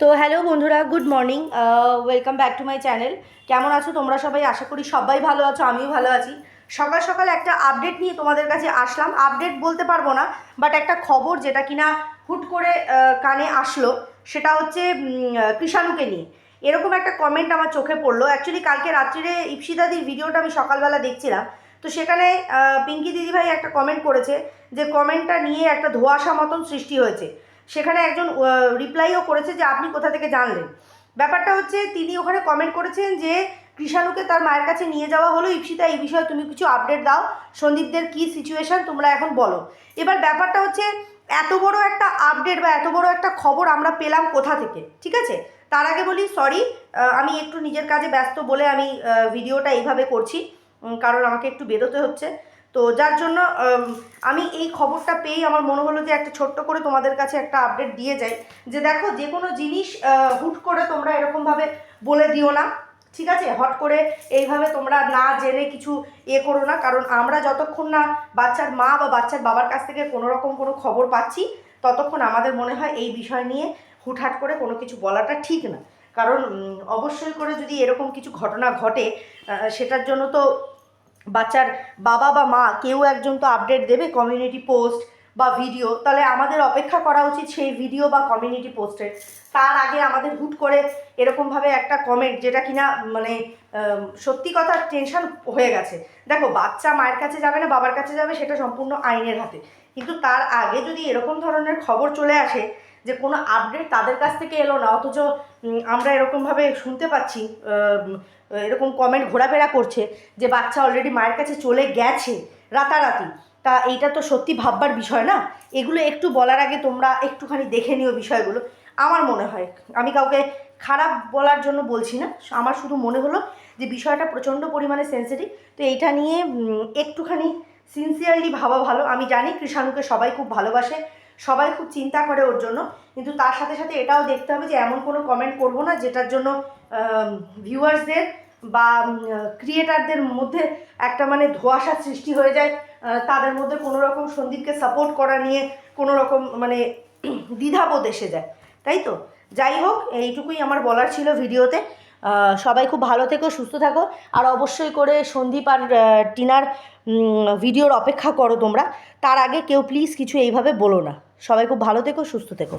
তো হ্যালো বন্ধুরা good morning welcome back to my channel কেমন আছো তোমরা সবাই? আশা করি সবাই ভালো আছো, আমিও ভালো আছি। সকাল সকাল একটা আপডেট নিয়ে তোমাদের কাছে আসলাম। আপডেট বলতে পারব না বাট একটা খবর যেটা কিনা হুট করে কানে আসলো, সেটা হচ্ছে কৃষাণুকে নিয়ে। এরকম একটা কমেন্ট আমার চোখে পড়ল। অ্যাকচুয়ালি কালকে রাত্রিরে ইপসিদাদির ভিডিওটা আমি সকালবেলা দেখছিলাম। তো সেখানে পিঙ্কি দিদিভাই একটা কমেন্ট করেছে যে কমেন্টটা নিয়ে একটা ধোঁয়াশা মতন সৃষ্টি হয়েছে। সেখানে একজন রিপ্লাইও করেছে যে আপনি কোথা থেকে জানলেন। ব্যাপারটা হচ্ছে তিনি ওখানে কমেন্ট করেছেন যে, কৃষাণুকে তার মায়ের কাছে নিয়ে যাওয়া হলো। ইপসিতা, এই বিষয়ে তুমি কিছু আপডেট দাও। সন্দীপদের কী সিচুয়েশন তোমরা এখন বলো। এবার ব্যাপারটা হচ্ছে, এত বড় একটা আপডেট বা এত বড় একটা খবর আমরা পেলাম কোথা থেকে? ঠিক আছে? তার আগে বলি সরি আমি একটু নিজের কাজে ব্যস্ত বলে আমি ভিডিওটা এইভাবে করছি। কারণ আমাকে একটু বেরোতে হচ্ছে। তো যার জন্য আমি এই খবরটা পেয়েই আমার মনে হলো যে একটা ছোট্ট করে তোমাদের কাছে একটা আপডেট দিয়ে যাই। যে দেখো, যে কোনো জিনিস হুট করে তোমরা এরকমভাবে বলে দিও না, ঠিক আছে? হট করে এইভাবে তোমরা না জেনে কিছু এ করো না, কারণ আমরা যতক্ষণ না বাচ্চার মা বা বাচ্চার বাবার কাছ থেকে কোনো রকম কোনো খবর পাচ্ছি, ততক্ষণ আমাদের মনে হয় এই বিষয় নিয়ে হুটহাট করে কোনো কিছু বলাটা ঠিক না। কারণ অবশ্যই করে যদি এরকম কিছু ঘটনা ঘটে সেটার জন্য তো বাচ্চার বাবা বা মা কেউ একজন তো আপডেট দেবে কমিউনিটি পোস্ট বা ভিডিও তাহলে আমাদের অপেক্ষা করা উচিত সেই ভিডিও বা কমিউনিটি পোস্টের তার আগে আমাদের হুট করে এরকমভাবে একটা কমেন্ট যেটা কিনা মানে সত্যি কথা টেনশন হয়ে গেছে। দেখো, বাচ্চা মায়ের কাছে যাবে না, বাবার কাছে যাবে, সেটা সম্পূর্ণ আইনের হাতে। কিন্তু তার আগে যদি এরকম ধরনের খবর চলে আসে যে কোনো আপডেট তাদের কাছ থেকে এলো না, অথচ আমরা এরকমভাবে শুনতে পাচ্ছি এরকম কমেন্ট ঘোরাফেরা করছে যে বাচ্চা অলরেডি মায়ের কাছে চলে গেছে রাতারাতি। তা এইটা তো সত্যি ভাববার বিষয় না? এগুলো একটু বলার আগে তোমরা একটুখানি দেখে নিও বিষয়গুলো। আমার মনে হয়, আমি কাউকে খারাপ বলার জন্য বলছি না। আমার শুধু মনে হলো যে বিষয়টা প্রচণ্ড পরিমাণে সেন্সিটিভ তো এইটা নিয়ে একটুখানি সিনসিয়ারলি ভাবা ভালো। আমি জানি কৃষাণুকে সবাই খুব ভালোবাসে সবাই খুব চিন্তা করে ওর জন্য। কিন্তু তার সাথে সাথে এটাও দেখতে হবে যে এমন কোনো কমেন্ট করব না যেটার জন্য ভিউয়ার্সদের বা ক্রিয়েটারদের মধ্যে একটা মানে ধোঁয়াশা সৃষ্টি হয়ে যায়। তাদের মধ্যে কোনো রকম সন্দীপকে সাপোর্ট করা নিয়ে কোনো রকম মানে দ্বিধাবোধ এসে যায়। তাই তো? যাই হোক, এইটুকুই আমার বলার ছিল ভিডিওতে। সবাই খুব ভালো থেকো, সুস্থ থাকো। আর অবশ্যই করে সন্দীপ আর টিনার ভিডিওর অপেক্ষা করো তোমরা। তার আগে কেউ প্লিজ কিছু এইভাবে বলো না। সবাই খুব ভালো থেকো, সুস্থ থেকো।